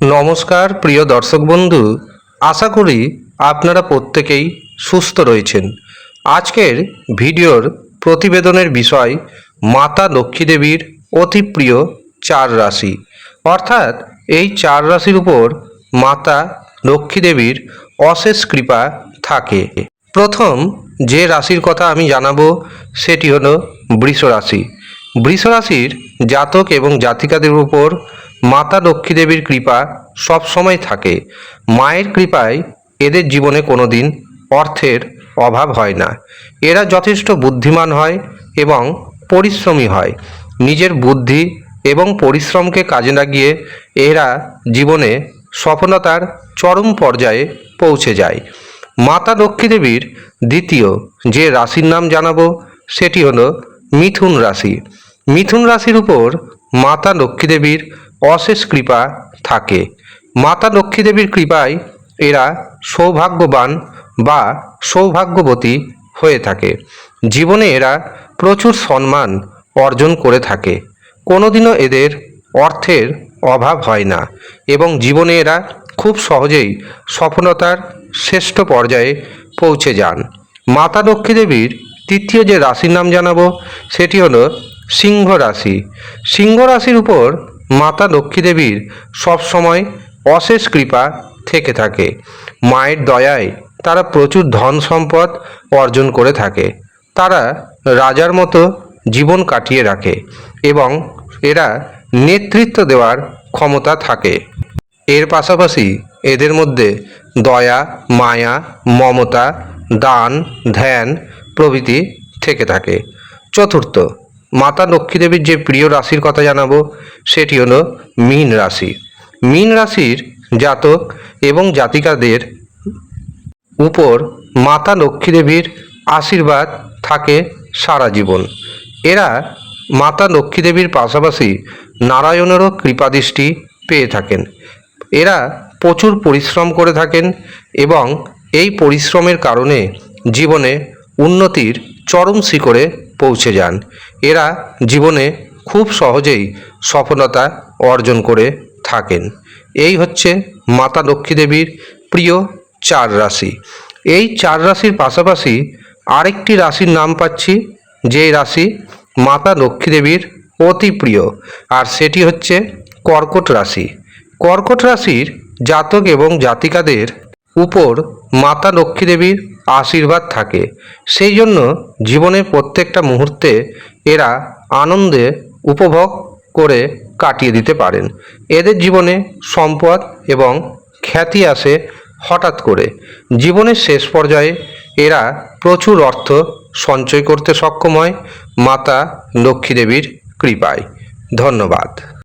নমস্কার, প্রিয় দর্শক বন্ধু। আশা করি আপনারা প্রত্যেকেই সুস্থ রয়েছেন। আজকের ভিডিওর প্রতিবেদনের বিষয় মাতা লক্ষ্মী দেবীর অতি প্রিয় চার রাশি। অর্থাৎ এই চার রাশির উপর মাতা লক্ষ্মী দেবীর অশেষ কৃপা থাকে। প্রথম যে রাশির কথা আমি জানাব সেটি হলো বৃষ রাশি বৃষ রাশির জাতক এবং জাতিকাদের উপর মাতা লক্ষ্মী দেবীর কৃপা সবসময় থাকে। মায়ের কৃপায় এদের জীবনে কোনো দিন অর্থের অভাব হয় না। এরা যথেষ্ট বুদ্ধিমান হয় এবং পরিশ্রমী হয়। নিজের বুদ্ধি এবং পরিশ্রমকে কাজে লাগিয়ে এরা জীবনে সফলতার চরম পর্যায়ে পৌঁছে যায়। মাতা লক্ষ্মী দেবীর দ্বিতীয় যে রাশির নাম জানাব, সেটি হলো মিথুন রাশি। মিথুন রাশির উপর মাতা লক্ষ্মী দেবীর অশেষ কৃপা থাকে। মাতা লক্ষ্মী দেবীর কৃপায় এরা সৌভাগ্যবান বা সৌভাগ্যবতী হয়ে থাকে। জীবনে এরা প্রচুর সম্মান অর্জন করে থাকে। কোনোদিনও এদের অর্থের অভাব হয় না এবং জীবনে এরা খুব সহজেই সফলতার শ্রেষ্ঠ পর্যায়ে পৌঁছে যান। মাতা লক্ষ্মী দেবীর তৃতীয় যে রাশির নাম জানাব, সেটি হলো সিংহ রাশি। সিংহ রাশির উপর মাতা লক্ষ্মী দেবীর সবসময় অশেষ কৃপা থেকে থাকে। মায়ের দয়ায় তারা প্রচুর ধন সম্পদ অর্জন করে থাকে। তারা রাজার মতো জীবন কাটিয়ে রাখে এবং এরা নেতৃত্ব দেওয়ার ক্ষমতা থাকে। এর পাশাপাশি এদের মধ্যে দয়া, মায়া, মমতা, দান, ধ্যান প্রভৃতি থেকে থাকে। চতুর্থ মাতা লক্ষ্মী দেবীর যে প্রিয় রাশির কথা জানাব, সেটি হলো মীন রাশি। মীন রাশির জাতক এবং জাতিকাদের উপর মাতা লক্ষ্মী দেবীর আশীর্বাদ থাকে সারা জীবন। এরা মাতা লক্ষ্মী দেবীর পাশাপাশি নারায়ণেরও কৃপাদৃষ্টি পেয়ে থাকেন। এরা প্রচুর পরিশ্রম করে থাকেন এবং এই পরিশ্রমের কারণে জীবনে উন্নতির চরম শিখরে পৌঁছে যান। এরা জীবনে খুব সহজেই সফলতা অর্জন করে থাকেন। এই হচ্ছে মাতা লক্ষ্মী দেবীর প্রিয় চার রাশি। এই চার রাশির পাশাপাশি আরেকটি রাশির নাম পাচ্ছি যে রাশি মাতা লক্ষ্মী দেবীর অতি প্রিয়, আর সেটি হচ্ছে কর্কট রাশি। কর্কট রাশির জাতক এবং জাতিকাদের উপর মাতা লক্ষ্মী দেবীর আশীর্বাদ থাকে। সেই জন্য জীবনের প্রত্যেকটা মুহূর্তে এরা আনন্দে উপভোগ করে কাটিয়ে দিতে পারেন। এদের জীবনে সম্পদ এবং খ্যাতি আসে হঠাৎ করে। জীবনের শেষ পর্যায়ে এরা প্রচুর অর্থ সঞ্চয় করতে সক্ষম হয়। মাতা লক্ষ্মী দেবীর কৃপায়। ধন্যবাদ।